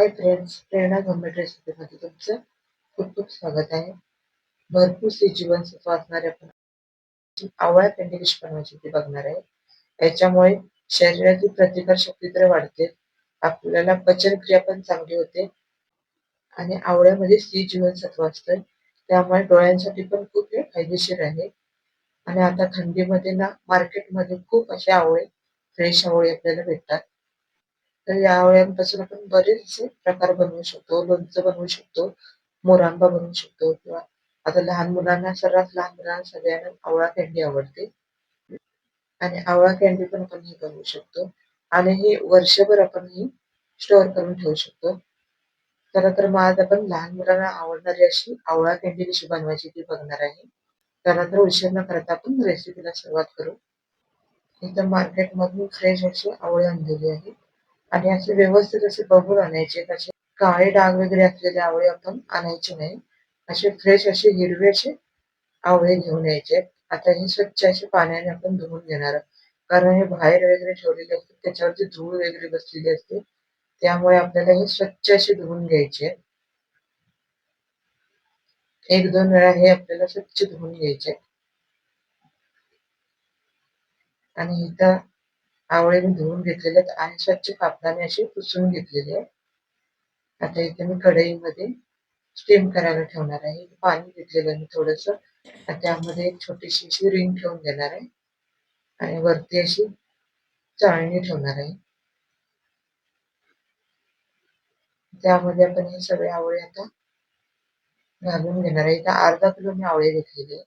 Hi friends प्रेरणा government रेसिपीमध्ये तुमचं खूप खूप स्वागत आहे. भरपूर सी जीवनसत्व असणारे आपण आवळा पेंडी डिश बनवायची ती बघणार आहे. याच्यामुळे शरीराची प्रतिकार शक्ती तर वाढते आपल्याला पचनक्रिया पण चांगली होते आणि आवळ्यामध्ये सी जीवनसत्व असतं त्यामुळे डोळ्यांसाठी पण खूप हे फायदेशीर आहे. आणि आता थंडीमध्ये ना मार्केटमध्ये खूप असे आवळे फ्रेश आवळे आपल्याला भेटतात. तर या आवळ्यांपासून आपण बरेचसे प्रकार बनवू शकतो. लोणचं बनवू शकतो मोरांबा बनवू शकतो किंवा आता लहान मुलांना सर्वात लहान मुलांना सगळ्यांना आवळा कँडी आवडते. आणि आवळा कँडी पण आपण ही बनवू शकतो. आणि हे वर्षभर आपण ही स्टोअर करून ठेवू शकतो. चला तर मग आज आपण लहान मुलांना आवडणारी अशी आवळा कँडी कशी बनवायची ती बघणार आहे. चला तर उशीर न करता आपण रेसिपीला सुरुवात करू. इथं मार्केटमधून फ्रेश अशी आवळे आणलेली आहे. आणि असे व्यवस्थित असे बघून आणायचे असे काळे डाग वगैरे असलेले आवळे आपण आणायचे नाही. असे फ्रेश असे हिरवे असे आवळे घेऊन यायचे. आता हे स्वच्छ असे पाण्याने आपण धुवून घेणार कारण हे बाहेर वगैरे ठेवलेले असते त्याच्यावरती धूळ वगैरे बसलेली असते. त्यामुळे आपल्याला हे स्वच्छ असे धुवून घ्यायचे. एक दोन वेळा हे आपल्याला स्वच्छ धुवून घ्यायचे. आणि इथं आवळ्याने धुवून घेतलेले आणि स्वच्छ कापडाने असे पुसून घेतलेले. आहे आता इथे मी कढईमध्ये स्टीम करायला ठेवणार आहे. पाणी घेतलेलं मी थोडस. त्यामध्ये एक छोटीशी अशी रिंग ठेवून देणार आहे. आणि वरती अशी चाळणी ठेवणार आहे. त्यामध्ये आपण हे सगळे आवळे आता घालून घेणार आहे. इथं अर्धा किलो मी आवळे घेतलेले.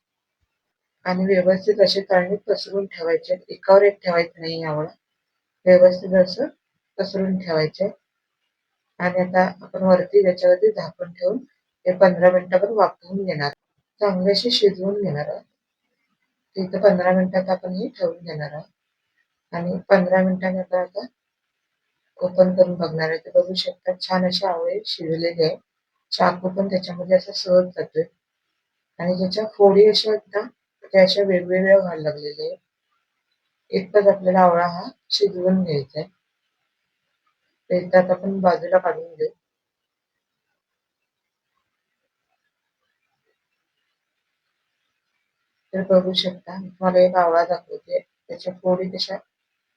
आणि व्यवस्थित असे चाळणीत पसरून ठेवायचे. एकावर एक ठेवायचं नाही आवळा व्यवस्थित असं पसरून ठेवायचे. आणि आता आपण वरती त्याच्यावरती झाकून ठेवून ते पंधरा मिनिटावर वापरून घेणार. चांगल्याशी शिजवून घेणार तिथं पंधरा मिनिटात आपण हे ठेवून घेणार आणि पंधरा मिनिटानंतर आता ओपन करून बघणार आहे. ते बघू शकता छान असे आवळे शिजलेले आहे. चाकू पण त्याच्यामध्ये असं सहज जातोय. आणि त्याच्या फोडी अशा एकदा त्या अशा वेगवेगळ्या व्हायला लागलेल्या आहेत. इतकंच आपल्याला आवळा हा शिजवून घ्यायचा आहे. त्यात आपण बाजूला काढून घेऊ. तर बघू शकता मला एक आवळा दाखवते. त्याच्या फोडी तशा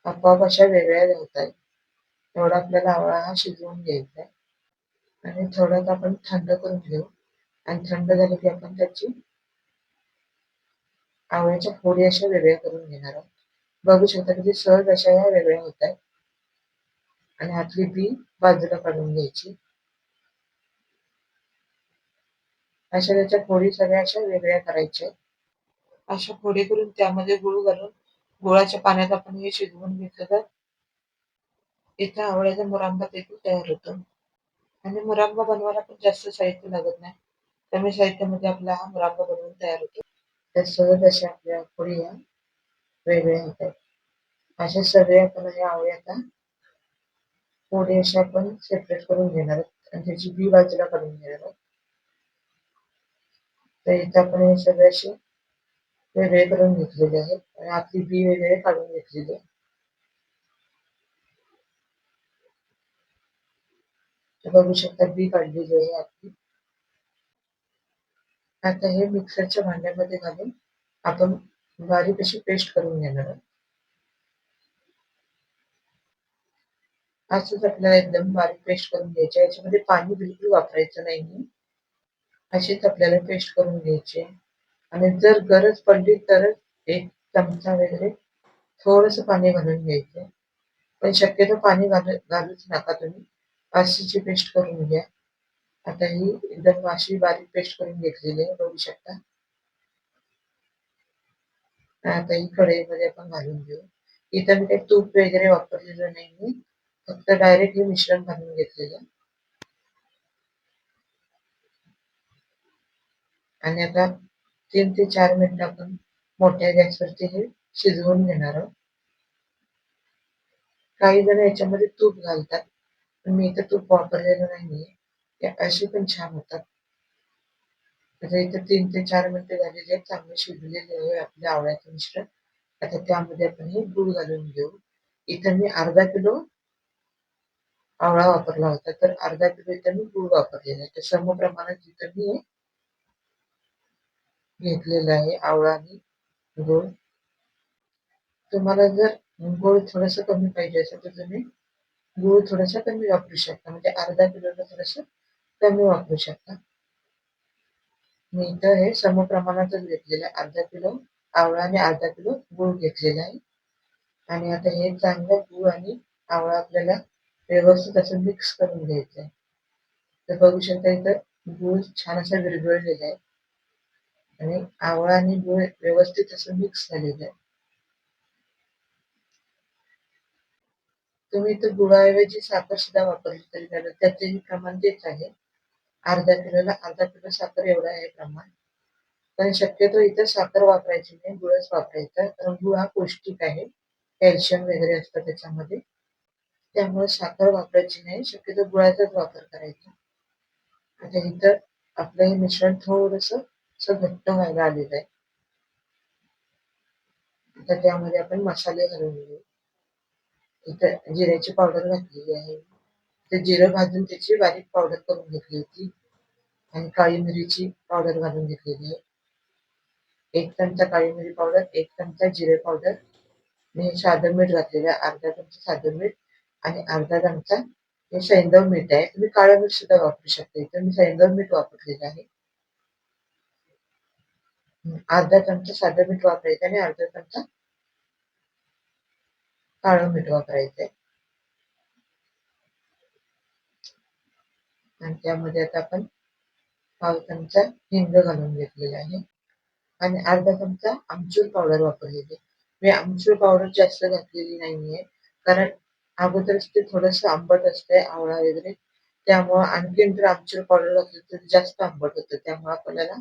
आपोआप अशा वेगळ्या होत आहेत. एवढा आपल्याला आवळा हा शिजवून घ्यायचा आहे. आणि थोडं आपण थंड करून घेऊ. आणि थंड झालं की आपण त्याची आवळ्याच्या फोडी अशा वेगळ्या करून घेणार आहोत. बघू शकता किती सहज अशा ह्या वेगळ्या होत आहेत. आणि आतली बी बाजूला काढून घ्यायची. अशा त्याच्या फोडी सगळ्या अशा वेगळ्या करायच्या. अशा फोडी करून त्यामध्ये गुळ घालून गुळाच्या पाण्यात आपण हे शिजवून घेतलं तर इथं आवळ्याचा मुरांबा देखील तयार होतो. आणि मुरांबा बनवायला पण जास्त साहित्य लागत नाही. कमी साहित्यामध्ये आपला हा मुरांबा बनवून तयार होतो. अशा आपल्या फोडी वेगळ्या होतात अशा सगळे आपण हे आवळे आता फोडी अशा आपण सेपरेट करून घेणार आणि त्याची बी बाजूला काढून घेणार आहोत. तर इथं आपण हे सगळे असे वेगळे करून घेतलेले आहेत. आणि आपली बी वगैरे काढून घेतलेली आहे. बघू शकता बी काढलेली आहे आपली. आता हे मिक्सरच्या भांड्यामध्ये घालून आपण बारीक अशी पेस्ट करून घेणार आहोत. असंच आपल्याला एकदम बारीक पेस्ट करून घ्यायची याच्यामध्ये पाणी बिलकुल वापरायचं नाही अशीच आपल्याला पेस्ट करून घ्यायची आणि जर गरज पडली तरच एक चमचा वगैरे थोडस पाणी घालून घ्यायचं पण शक्यतो पाणी घालूच नका तुम्ही. अशीची पेस्ट करून घ्या. आता ही एकदम अशी बारीक पेस्ट करून घेतलेली आहे बघू शकता. आता ही कढईमध्ये आपण घालून घेऊ. इथं मी काही तूप वगैरे वापरलेलं नाही फक्त डायरेक्ट हे मिश्रण घालून घेतलेलं. आणि आता तीन ते चार मिनिट आपण मोठ्या गॅसवरती हे शिजवून घेणार आहोत. काही जण याच्यामध्ये तूप घालतात पण मी इथं तूप वापरलेलं नाहीये. अशी पण छान होतात. आता इथं तीन ते चार मिनिटं झालेले चांगले शिजलेले आहे आपल्या आवळ्याचं मिश्रण. आता त्यामध्ये आपण हे गूळ घालून घेऊ. इथं मी अर्धा किलो आवळा वापरला होता तर अर्धा किलो इथं मी गूळ वापरलेला आहे. तर समप्रमाणात इथं मी हे घेतलेलं आहे आवळा आणि गूळ तुम्हाला जर गूळ थोडस कमी पाहिजे असेल तर तुम्ही गूळ थोडासा कमी वापरू शकता. म्हणजे अर्धा किलोला थोडस कमी वापरू शकता. मी इथं हे सम प्रमाणातच घेतलेलं आहे. अर्धा किलो आवळा आणि अर्धा किलो गूळ घेतलेला आहे. आणि आता हे चांगलं गूळ आणि आवळा आपल्याला व्यवस्थित असं मिक्स करून घ्यायचं आहे. तर बघू शकता इथं गूळ छान असा विरघळलेला आहे. आणि आवळा आणि गूळ व्यवस्थित असं मिक्स झालेलं आहे. तुम्ही इथं गुळाऐवजी साखर सुद्धा वापरली तरी चालेल. त्याचेही प्रमाण तेच आहे. अर्धा किलोला अर्धा किलो साखर एवढा आहे प्रमाण. पण शक्यतो इथं साखर वापरायची नाही गुळच वापरायचा. कारण गुळ हा पौष्टिक आहे कॅल्शियम वगैरे असतं त्याच्यामध्ये. त्यामुळे साखर वापरायची नाही शक्यतो गुळाचाच वापर करायचा. आता इथं आपलं हे मिश्रण थोडस असं घट्ट व्हायला आलेलं आहे. आता त्यामध्ये आपण मसाले घालून घेऊ. इथं जिऱ्याची पावडर घातलेली आहे. ते जिरं भाजून त्याची बारीक पावडर करून घेतली होती. आणि काळी मिरीची पावडर घालून घेतलेली आहे. एक चमचा काळी मिरी पावडर एक चमचा जिरे पावडर मी साधं मीठ घातलेलं आहे अर्धा चमचा साधं मीठ आणि अर्धा चमचा हे सैंदव मीठ आहे. तुम्ही काळं मीठ सुद्धा वापरू शकता. इथे मी सैंदव मीठ वापरलेलं आहे. अर्धा चमचा साधं मीठ वापरायचं आणि अर्धा चमचा काळं मीठ वापरायचंय आणि त्यामध्ये आता आपण पाव चमचा हिंग घालून घेतलेला आहे. आणि अर्धा चमचा आमचूर पावडर वापरलेली मी आमचूर पावडर जास्त घातलेली नाहीये. कारण अगोदरच ते थोडस आंबट असतंय आवळा वगैरे. त्यामुळं आणखीन जर आमचूर पावडर घातली तर जास्त आंबट होतं. त्यामुळे आपल्याला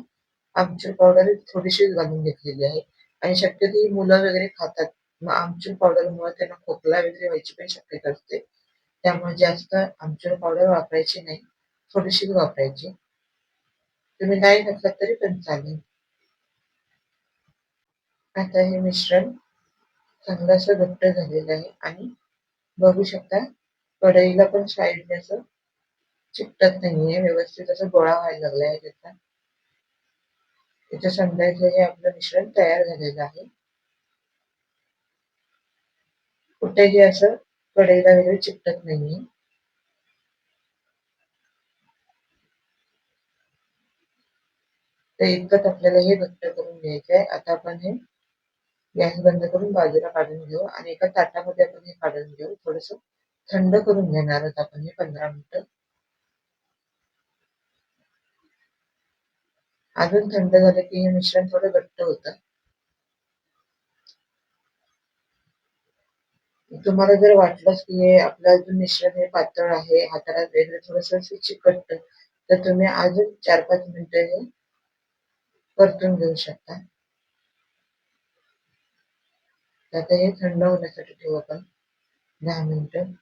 आमचूर पावडर थोडीशीच घालून घेतलेली आहे. आणि शक्यतो ही मुलं वगैरे खातात. मग आमचूर पावडरमुळे त्यांना खोकला वगैरे व्हायची पण शक्यता असते. त्यामुळे जास्त आमचूर पावडर वापरायची नाही. थोडीशी वापरायची. तुम्ही नाही घातलं तरी पण चालेल. आता हे मिश्रण चांगलं असं घट्ट झालेलं आहे आणि बघू शकता कढईला पण साईडने असं चिकटत नाहीये. व्यवस्थित असं गोळा व्हायला लागला आहे त्याचा. त्याच्या समजायचं हे आपलं मिश्रण तयार झालेलं आहे. कुठेही असं कढईला वगैरे चिकटत नाहीये. तर इतकंच आपल्याला हे घट्ट करून घ्यायचं आहे आता आपण हे गॅस बंद करून बाजूला काढून घेऊ आणि एका ताटामध्ये आपण हे काढून घेऊ. थोडस थंड करून घेणार आहोत आपण हे पंधरा मिनिटं. अजून थंड झालं की हे मिश्रण थोडं घट्ट होतं. तुम्हाला जर वाटलंच की हे आपलं अजून मिश्रण हे पातळ आहे हाताला वेगळं थोडस चिकट तर तुम्ही अजून चार पाच मिनिटं हे परतून घेऊ शकता. आता हे थंड होण्यासाठी ठेवू आपण दहा मिनिटं.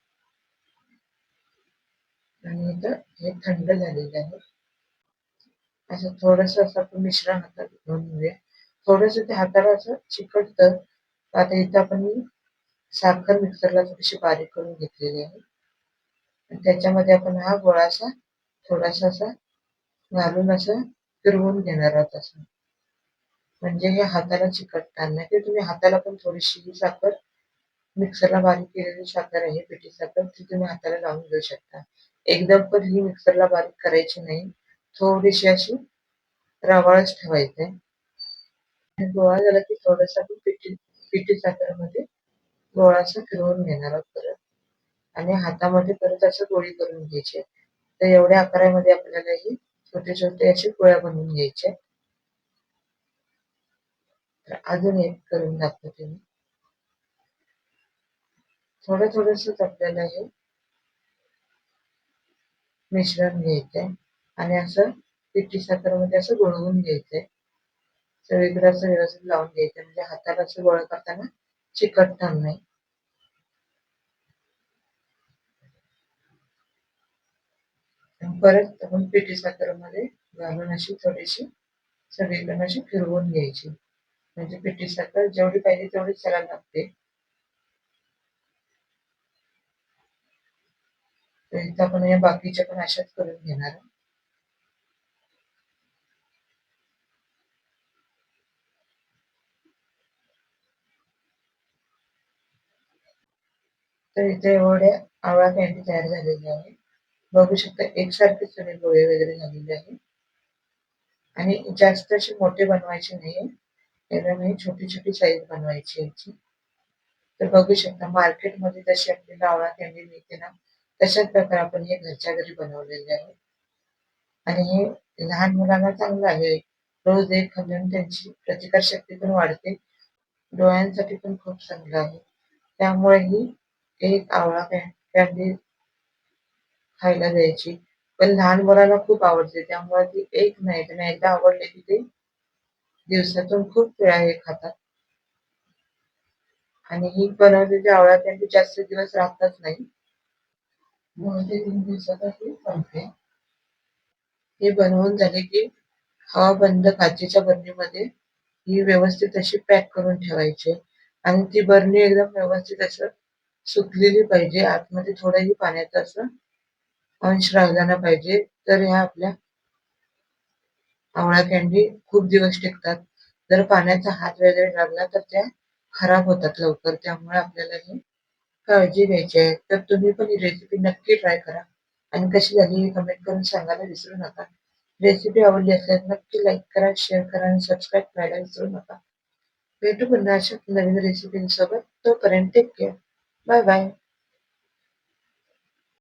आणि इथं हे थंड झालेलं आहे. असं थोडस असं आपण मिश्रण हातात घेऊन घेऊया. थोडस ते हाताला असं चिकटत. आता इथं आपण साखर मिक्सरला थोडीशी बारीक करून घेतलेली आहे. त्याच्यामध्ये आपण हा गोळासा थोडासा असा घालून असं फिरवून घेणार आहात असं. म्हणजे हे हाताला चिकटणार नाही. तुम्ही हाताला पण थोडीशी ही साखर मिक्सरला बारीक केलेली साखर आहे पिठी साखर ती तुम्ही हाताला लावून घेऊ शकता. एकदम पण ही मिक्सरला बारीक करायची नाही. थोडीशी अशी रवाळच ठेवायचंय. गोळा झाला की थोडस आपण पिठी पिठी साखरमध्ये गोळासा फिरवून घेणार आहोत परत. आणि हातामध्ये परत असं गोळी करून घ्यायची तर एवढ्या आकारामध्ये आपल्याला ही छोटे छोटे असे गोळ्या बनवून घ्यायचे. तर अजून एक करून दाखवते मी. थोडं थोडस आपल्याला हे मिश्रण घ्यायचंय. आणि असं पिठी साखरमध्ये असं गुळवून घ्यायचंय. सगळीकडे असं व्यवस्थित लावून घ्यायचं म्हणजे हाताला असं गोळा करताना चिकटणार नाही. परत आपण पिठी साखरमध्ये घालून अशी थोडीशी सगळीकडून अशी फिरवून घ्यायची. म्हणजे पिठी साखर जेवढी पाहिजे तेवढी त्याला लागते. तर इथं आपण या बाकीच्या पण अशाच करून घेणार तर इथे एवढ्या आवळा कॅन्डी तयार झालेली आहे बघू शकता एकसारखे सगळे गोळे वगैरे झालेले आहे आणि जास्त असे मोठे बनवायचे नाहीये. एकदम ही छोटी छोटी साईज बनवायची याची. तर बघू शकता मार्केटमध्ये जशी आपल्याला आवळा कॅन्डी मिळते ना तशाच प्रकारे आपण हे घरच्या घरी बनवलेले आहे. आणि हे लहान मुलांना चांगलं आहे. रोज एक खाल्ल्याने त्यांची प्रतिकार शक्ती पण वाढते. डोळ्यांसाठी पण खूप चांगलं आहे. त्यामुळे ही एक आवळा कॅन्डी खायला द्यायची. पण लहान मुलांना खूप आवडते. त्यामुळे ती एक नाही त्यांना एकदा आवडले की ते दिवसातून खूप वेळा हे खातात. आणि ही बनवलेली आवळा त्यांची जास्त दिवस राहतच नाही. दोन ते तीन दिवसातच ही संपते हे बनवून झाले की हवा बंद काचेच्या बरणीमध्ये ही व्यवस्थित अशी पॅक करून ठेवायची. आणि ती बरणी एकदम व्यवस्थित असं सुकलेली पाहिजे. आतमध्ये थोडंही पाण्याचं असं अंश राहिला नाही पाहिजे. तर ह्या आपल्या आवळा कॅन्डी खूप दिवस टिकतात. जर पाण्याचा हात वगैरे लागला तर त्या खराब होतात लवकर. त्यामुळे आपल्याला ही काळजी घ्यायची आहे. तर तुम्ही पण ही रेसिपी नक्की ट्राय करा. आणि कशी झाली हे कमेंट करून सांगायला विसरू नका. रेसिपी आवडली असल्यास नक्की लाईक करा शेअर करा आणि सबस्क्राईब करायला विसरू नका. भेटू पुन्हा अशा नवीन रेसिपींसोबत तोपर्यंत टेक केअर बाय बाय